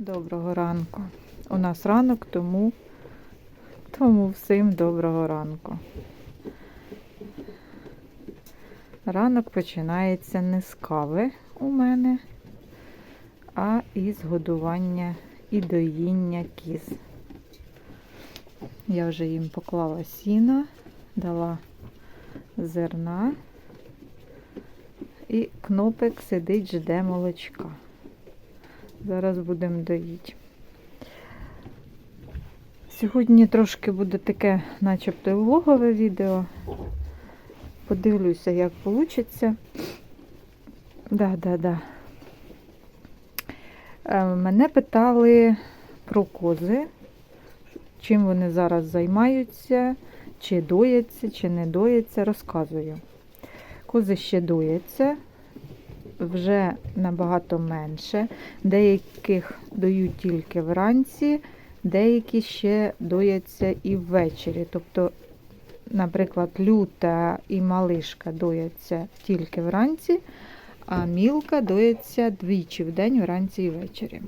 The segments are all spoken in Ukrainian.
Доброго ранку. У нас ранок, тому, тому всім доброго ранку. Ранок починається не з кави у мене, а із годування і доїння кіз. Я вже їм поклала сіно, дала зерна і кнопик сидить, жде молочка. Зараз будемо доїти. Сьогодні трошки буде таке, начебто, влогове відео. Подивлюся, як вийде. Да, да, да. Е, Мене питали про кози, чим вони зараз займаються, чи дояться, чи не дояться, розказую. Кози ще дояться, вже набагато менше. Деяких доють тільки вранці, деякі ще дояться і ввечері. Тобто, наприклад, люта і малишка дояться тільки вранці, а мілка доїться двічі в день, вранці і ввечері.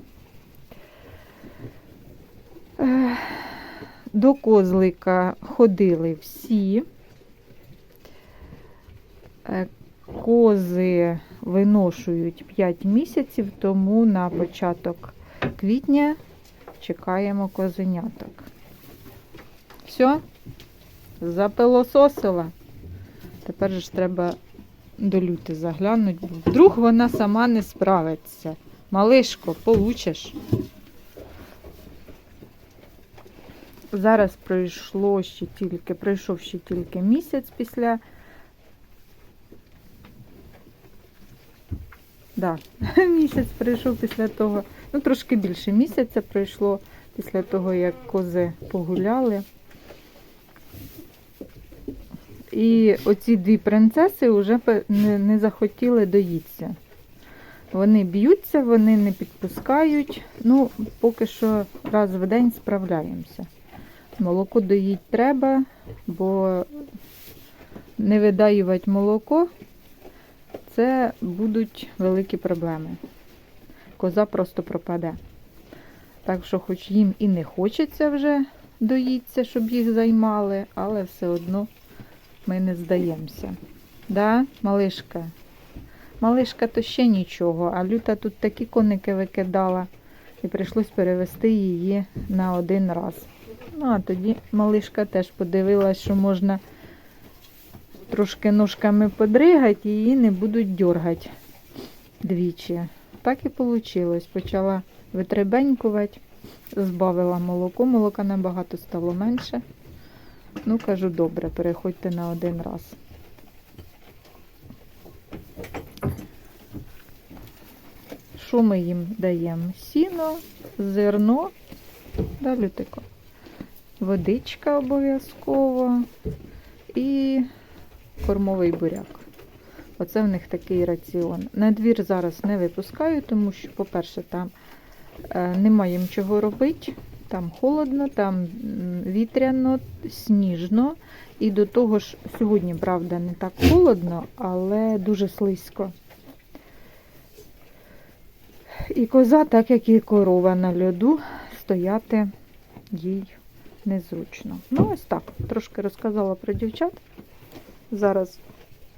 До козлика ходили всі. Кози виношують 5 місяців, тому на початок квітня чекаємо козеняток. Все, запилососила. Тепер ж треба до люти заглянути, бо вдруг вона сама не справиться. Малишко, получиш. Зараз пройшло ще тільки, пройшов ще тільки місяць після. Да, місяць пройшов після того, ну трошки більше місяця пройшло після того, як кози погуляли. І оці дві принцеси вже не, не захотіли доїтися. Вони б'ються, вони не підпускають. Ну, поки що раз в день справляємося. Молоко доїть треба, бо не видаювати молоко це будуть великі проблеми. Коза просто пропаде. Так що, хоч їм і не хочеться вже доїться, щоб їх займали, але все одно ми не здаємося. Да, малишка? Малишка то ще нічого, а люта тут такі коники викидала, і прийшлось перевести її на один раз. Ну, а тоді малишка теж подивилась, що можна трошки ножками подригати, її не будуть дергати двічі. Так і вийшло. Почала витребенькувати, збавила молоко, молока набагато стало менше. Ну, кажу, добре, переходьте на один раз. Що ми їм даємо? Сіно, зерно, далі тако. Водичка обов'язково і кормовий буряк. Оце в них такий раціон. На двір зараз не випускаю, тому що, по-перше, там е, немає їм чого робити. Там холодно, там вітряно, сніжно. І до того ж, сьогодні, правда, не так холодно, але дуже слизько. І коза, так як і корова на льоду, стояти їй незручно. Ну, ось так. Трошки розказала про дівчат. Зараз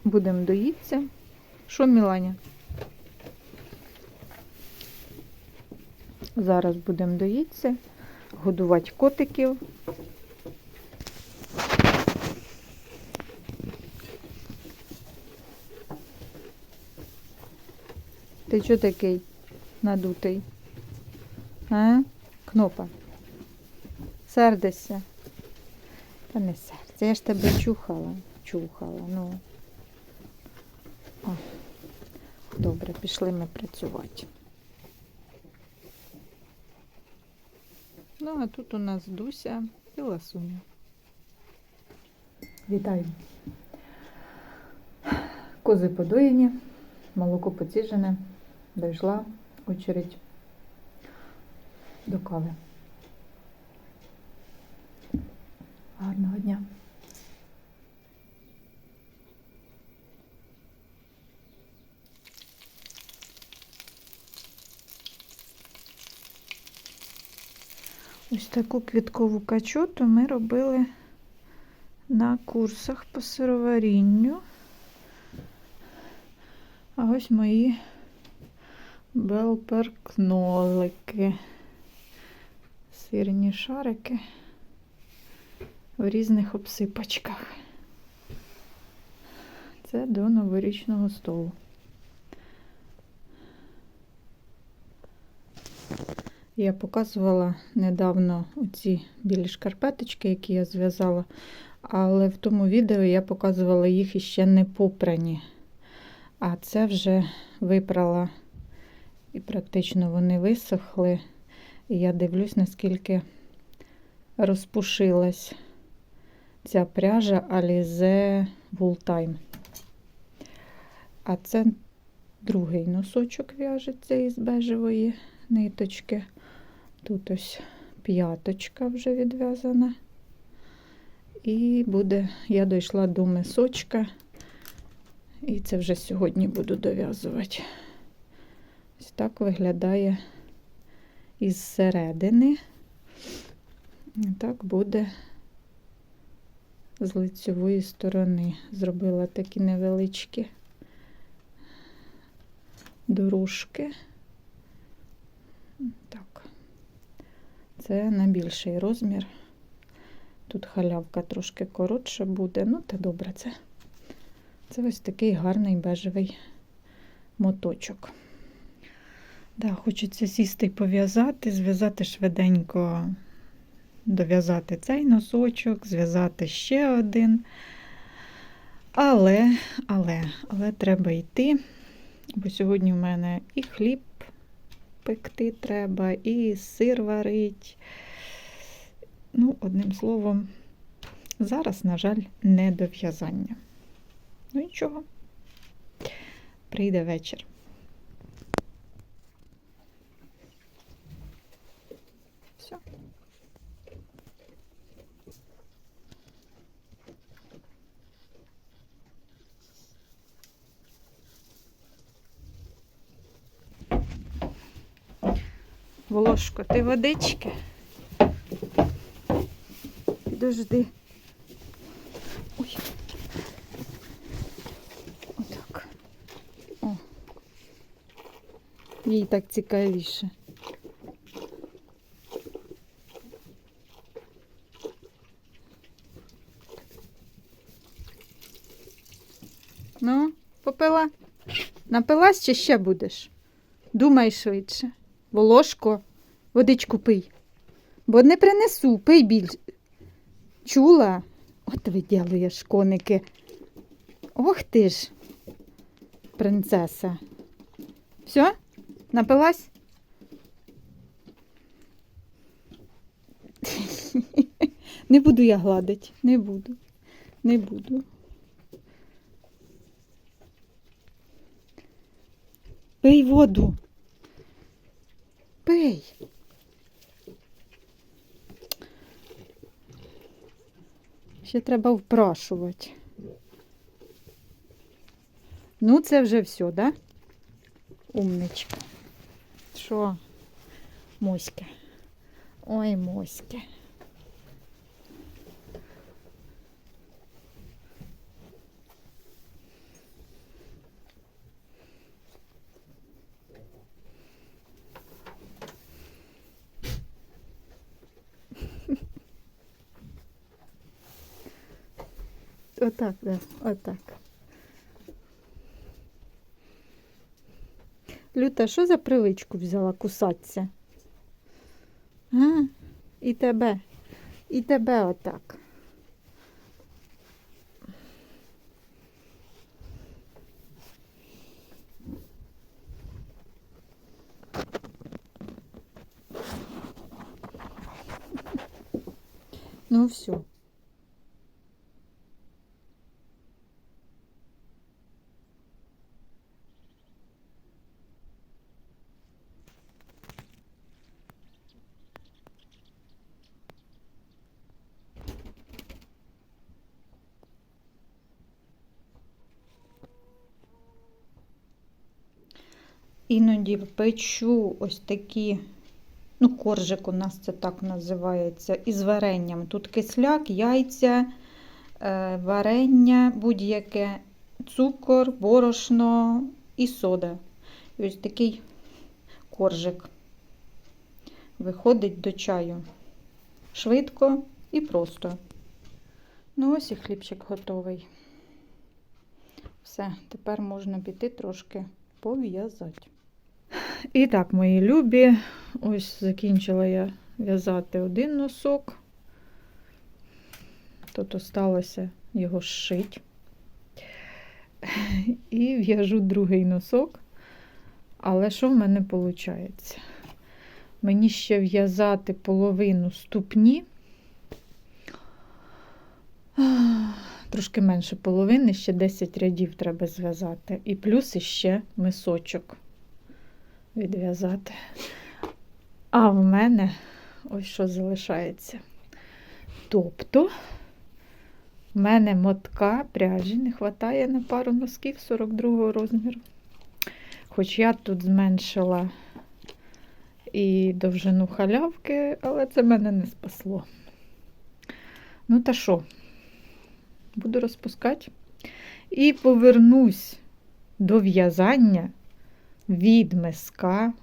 будемо доїтися. Що, Міланя? Зараз будемо доїтися, годувати котиків. Ти чого такий надутий? А? Кнопа. Сердишся? Та не серце. Я ж тебе чухала. Чухала. Ну. О. Добре, пішли ми працювати. Ну, а тут у нас Дуся і Ласуня. Вітаю. Кози подоєні, молоко поціжене. Дійшла очередь до кави. Гарного дня. Ось таку квіткову качоту ми робили на курсах по сироварінню. А ось мої белперкнолики. Сирні шарики в різних обсипачках. Це до новорічного столу. Я показувала недавно оці білі шкарпеточки, які я зв'язала, але в тому відео я показувала їх іще не попрані. А це вже випрала і практично вони висохли. І я дивлюсь, наскільки розпушилась ця пряжа Alize Wooltime. А це другий носочок в'яжеться із бежевої ниточки. Тут ось п'яточка вже відв'язана. І буде, я дійшла до мисочка, і це вже сьогодні буду дов'язувати. Ось так виглядає із середини. Так буде з лицевої сторони. Зробила такі невеличкі дорожки. Так. Це на більший розмір. Тут халявка трошки коротша буде, ну та добре, це, це ось такий гарний бежевий моточок. Да, хочеться сісти і пов'язати, зв'язати швиденько, дов'язати цей носочок, зв'язати ще один. Але, але, але треба йти, бо сьогодні в мене і хліб пекти треба, і сир варить. Ну, одним словом, зараз, на жаль, не до в'язання. Ну нічого, прийде вечір. Волошко, ти водички? Підожди. Ой. Отак. О. Їй так цікавіше. Ну, попила? Напилась чи ще будеш? Думай швидше. Волошко, водичку пий. Бо не принесу, пий більше. Чула? От виділуєш коники. Ох ти ж, принцеса. Все? Напилась? Не буду я гладить, не буду, не буду. Пий воду. Пий. Ще треба впрашувати. Ну, це вже все, да? Умничка. Що? Моська. Ой, моська. Отак, да, отак. Люта, що за привичку взяла кусатися? А? І тебе, і тебе отак. Ну все. Іноді печу ось такі Ну, коржик у нас це так називається, із варенням. Тут кисляк, яйця, е, варення, будь-яке, цукор, борошно і сода. І ось такий коржик виходить до чаю. Швидко і просто. Ну, ось і хлібчик готовий. Все, тепер можна піти трошки пов'язати. І так, мої любі, ось закінчила я в'язати один носок. Тут осталося його зшити. І в'яжу другий носок. Але що в мене виходить? Мені ще в'язати половину ступні. Трошки менше половини, ще 10 рядів треба зв'язати. І плюс іще мисочок відв'язати. А в мене ось що залишається. Тобто, в мене мотка пряжі не вистачає на пару носків 42 розміру. Хоч я тут зменшила і довжину халявки, але це мене не спасло. Ну, та що, буду розпускати. І повернусь до в'язання від миска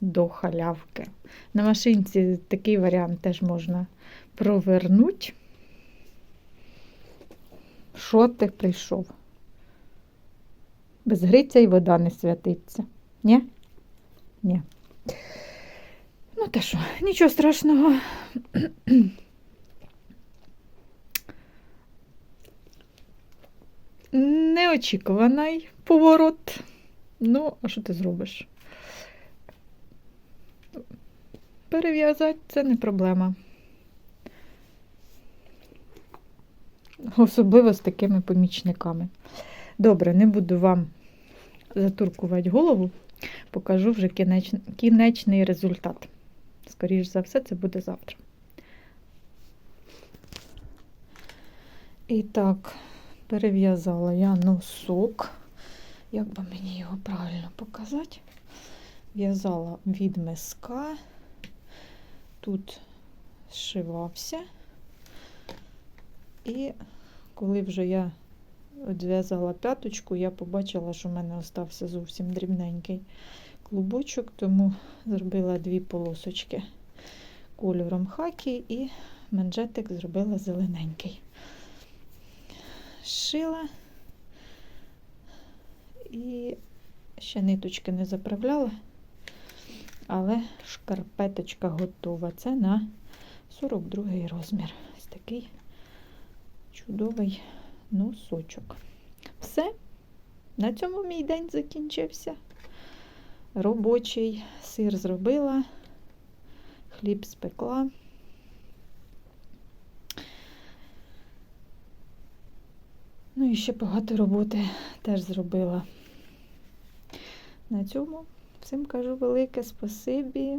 до халявки. На машинці такий варіант теж можна провернути. Ти прийшов? Без гриця і вода не святиться. Ні? Ні. Ну, та що, нічого страшного. Неочікуваний поворот. Ну, а що ти зробиш? Перев'язати це не проблема. Особливо з такими помічниками. Добре, не буду вам затуркувати голову, покажу вже кінеч... кінечний результат. Скоріше за все, це буде завтра. І так, перев'язала я носок. Як би мені його правильно показати? В'язала від миска, тут зшивався. І коли вже я відв'язала п'яточку, я побачила, що в мене остався зовсім дрібненький клубочок, тому зробила дві полосочки кольором хакі і манжетик зробила зелененький. Шила і ще ниточки не заправляла, але шкарпеточка готова. Це на 42 розмір. Ось такий чудовий носочок. Все, на цьому мій день закінчився. Робочий сир зробила, хліб спекла. Ну і ще багато роботи теж зробила. На цьому всім кажу велике спасибі.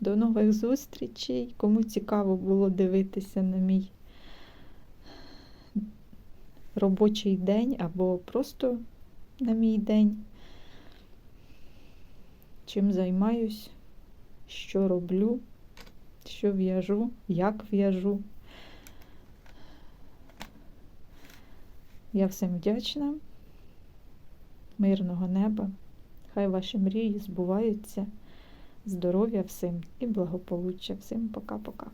До нових зустрічей. Кому цікаво було дивитися на мій робочий день або просто на мій день, чим займаюсь, що роблю, що в'яжу, як в'яжу. Я всім вдячна, мирного неба. Хай ваші мрії збуваються. Здоров'я всім і благополуччя. Всім пока-пока.